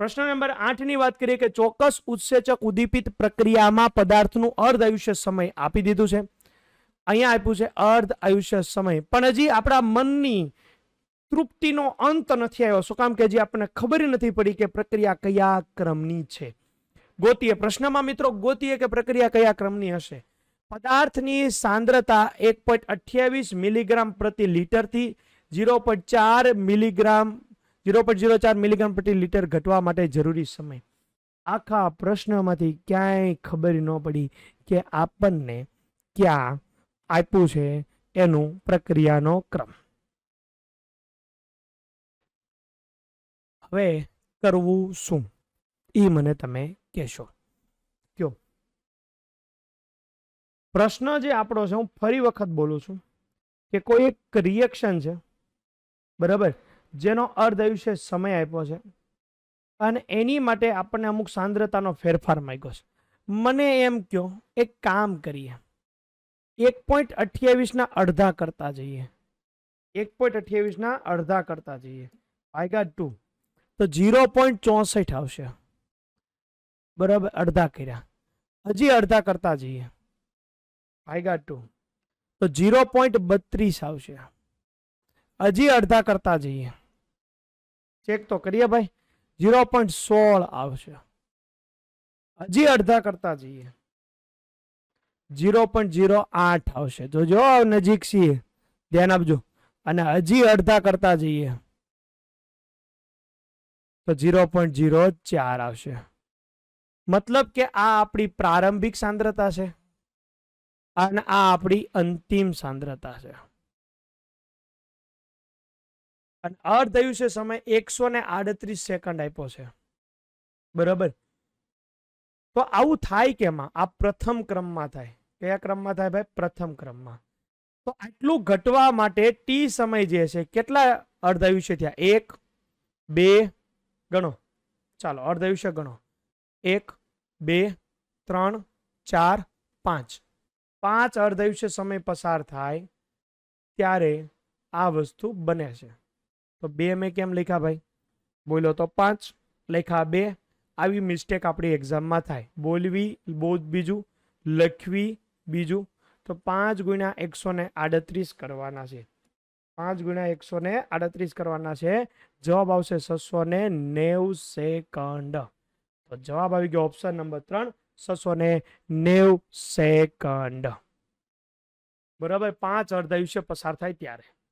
પ્રશ્ન નંબર આઠની વાત કરીએ કે ચોક્કસ ઉત્સેચક ઉદ્દીપિત પ્રક્રિયામાં પદાર્થનું અર્ધ આયુષ્ય સમય આપી દીધું છે. અહીંયા આપ્યું છે અર્ધ આયુષ્ય સમય. પણ હજી આપણા મનની તૃપ્તિનો અંત નથી આવ્યો. શું કામ કે હજી આપણને ખબર નથી પડી કે પ્રક્રિયા કયા ક્રમની છે? ગોતીએ, પ્રશ્નમાં મિત્રો ગોતીએ કે પ્રક્રિયા કયા ક્રમની હશે? પદાર્થની સાંદ્રતા એક પોઈન્ટ અઠ્યાવીસ મિલીગ્રામ પ્રતિ લીટરથી ઝીરો પોઈન્ટ ચાર મિલીગ્રામ ઝીરો પોઈન્ટ ઝીરો ચાર મિલીગ્રામ પ્રતિ લીટર ઘટવા માટે જરૂરી સમય. આખા પ્રશ્નમાંથી ક્યાંય ખબર ન પડી કે આપણને ક્યાં આપ્યું છે એનું પ્રક્રિયાનો ક્રમ. હવે કરવું શું? એ મને તમે કહેશો. કયો? પ્રશ્ન જે આપણો છે, હું ફરી વખત બોલું છું કે કોઈ એક રિએક્શન છે. બરાબર? જેનો અર્ધ આયુષ્ય સમય આપ્યો છે. અને એની માટે આપણને અમુક સાંદ્રતાનો ફેરફાર માંગ્યો છે. મને એમ કહો એક કામ કરીએ. એક પોઈન્ટ અઠ્યાવીસના અડધા કરતા જઈએ. એક પોઈન્ટ અઠ્યાવીસના અડધા કરતા જઈએ. ગાટ ટુ તો ઝીરો પોઈન્ટ ચોસઠ આવશે. બરાબર, અડધા કર્યા. હજી અડધા કરતા જઈએ. ગાટ ટુ તો ઝીરો પોઈન્ટ બત્રીસ આવશે. હજી અડધા કરતા જઈએ. ચેક તો કરીએ ભાઈ. ઝીરો પોઈન્ટ સોળ આવશે. હજી અડધા કરતા જઈએ. ઝીરો પોઈન્ટ ઝીરો આઠ આવશે. તો જો નજીક છીએ, ધ્યાન આપજો. અને હજી અડધા કરતા જઈએ. તો ઝીરો પોઈન્ટ ઝીરો ચાર આવશે. મતલબ કે આ આપણી પ્રારંભિક સાંદ્રતા છે. અને આ આપણી અંતિમ સાંદ્રતા છે. અને અર્ધ આયુષ્ય સમય એકસો ને આડત્રીસ સેકન્ડ આપ્યો છે. બરાબર? તો આવું થાય કેમાં? આ પ્રથમ ક્રમમાં થાય. કયા ક્રમમાં થાય ભાઈ? પ્રથમ ક્રમમાં. તો આટલું ઘટવા માટે ટી સમય જે છે, કેટલા અર્ધ આયુષ્ય થયા? એક, બે, ગણો. ચાલો, અર્ધ આયુષ્ય ગણો. એક, બે, ત્રણ, ચાર, પાંચ. પાંચ અર્ધ આયુષ્ય સમય પસાર થાય ત્યારે આ વસ્તુ બને છે. તો બે મેં કેમ લખ્યા ભાઈ? બોલો તો પાંચ, લખ્યા બે. આવી મિસ્ટેક આપણી એક્ઝામમાં થાય. બોલવી બહુ બીજું, લખવી બીજું. તો પાંચ ગુણ્યા એકસો ને આડત્રીસ કરવાના છે. પાંચ ગુણ્યા એકસો ને આડત્રીસ કરવાના છે. જવાબ આવશે છસો ને નેવ સેકન્ડ. તો જવાબ આવી ગયો ઓપ્શન નંબર ત્રણ, છસો ને નેવ સેકન્ડ. બરાબર? પાંચ અર્ધ આયુષ્ય પસાર થાય ત્યારે.